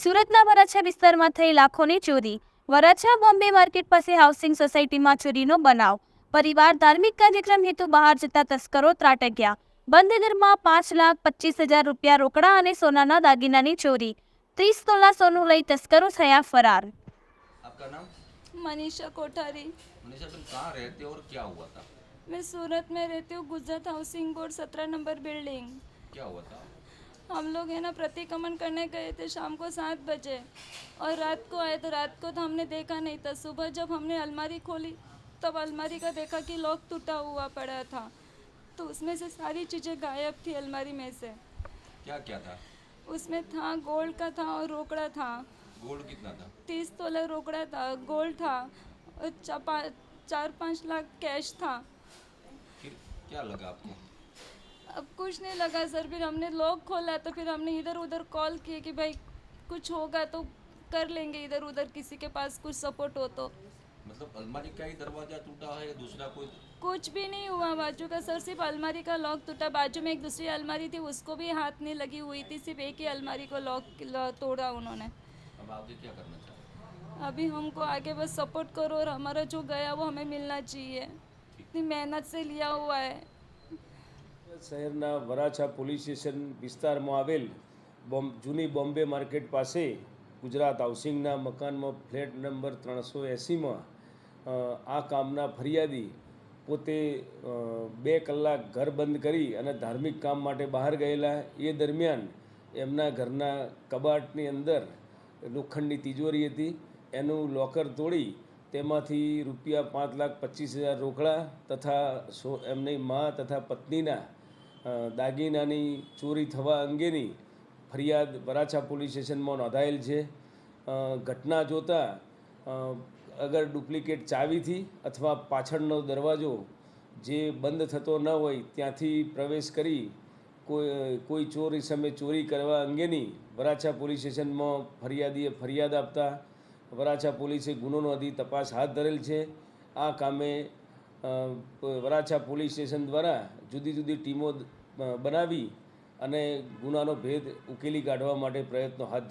સુરતના વરાછા વિસ્તારમાં થઈ લાખોની ચોરી વરાછા બોમ્બે માર્કેટ પાસે હાઉસિંગ સોસાયટીમાં ચોરીનો બનાવ પરિવાર ધાર્મિક કાર્યક્રમ હેતુ બહાર જતા તસ્કરો ત્રાટક્યા બંધ ઘરમાં પાંચ લાખ પચીસ હજાર રૂપિયા રોકડા અને સોનાના દાગીનાની ચોરી ત્રીસ તોલા સોનું લઈ તસ્કરો થયા ફરાર आपका नाम मनीषा कोठारी मनीषा तुम कहाँ रहते हो और क्या हुआ था मैं सूरत में रहती हूँ गुजरात हाउसिंग बोर्ड सत्रह नंबर बिल्डिंग क्या हुआ था हम लोग है ना प्रतिक्रमण करने गए थे शाम को सात बजे। और रात को आए तो रात को तो हमने देखा नहीं था। सुबह जब हमने अलमारी खोली तब अलमारी का देखा कि लॉक टूटा हुआ पड़ा था। तो उसमें से सारी चीज़ें गायब थी अलमारी में से। क्या क्या था? उसमें था गोल्ड का था और रोकड़ा था। गोल्ड कितना था? तीस तोला रोकड़ा था गोल्ड था और चार पाँच लाख कैश था। फिर क्या लगा आपको? अब कुछ नहीं लगा सर फिर हमने लॉक खोला तो फिर हमने इधर उधर कॉल किए कि भाई कुछ होगा तो कर लेंगे इधर उधर किसी के पास कुछ सपोर्ट हो तो। मतलब अलमारी का ही दरवाज़ा टूटा है या दूसरा कोई? कुछ भी नहीं हुआ बाजू का सर सिर्फ़ अलमारी का लॉक टूटा बाजू में एक दूसरी अलमारी थी उसको भी हाथ नहीं लगी हुई थी सिर्फ़ एक ही अलमारी को लॉक तोड़ा उन्होंने। अब आगे क्या करना चाहते अभी हमको आगे बस सपोर्ट करो और हमारा जो गया वो हमें मिलना चाहिए। इतनी मेहनत से लिया हुआ है। શહેરના વરાછા પોલીસ સ્ટેશન વિસ્તારમાં આવેલ બોમ્બ, જૂની બોમ્બે માર્કેટ પાસે ગુજરાત હાઉસિંગના મકાનમાં ફ્લેટ નંબર ત્રણસો એંસીમાં આ કામના ફરિયાદી પોતે બે કલાક ઘર બંધ કરી અને ધાર્મિક કામ માટે બહાર ગયેલા. એ દરમિયાન એમના ઘરના કબાટની અંદર લોખંડની તિજોરી હતી. એનું લોકર તોડી તેમાંથી રૂપિયા પાંચ લાખ પચીસ હજાર રોકડા તથા સો, એમની મા તથા પત્નીના દાગીનાની ચોરી થવા અંગેની ફરિયાદ વરાછા પોલીસ સ્ટેશનમાં નોંધાયેલ છે. ઘટના જોતાં અગર ડુપ્લિકેટ ચાવીથી અથવા પાછળનો દરવાજો જે બંધ થતો ન હોય ત્યાંથી પ્રવેશ કરી કોઈ કોઈ ચોરી સામે ચોરી કરવા અંગેની વરાછા પોલીસ સ્ટેશનમાં ફરિયાદીએ ફરિયાદ આપતા વરાછા પોલીસે ગુનો નોંધી તપાસ હાથ ધરેલ છે. આ કામે વરાછા પોલીસ સ્ટેશન દ્વારા જુદી જુદી ટીમો બનાવી અને ગુનાનો ભેદ ઉકેલી કાઢવા માટે પ્રયત્નો હાથ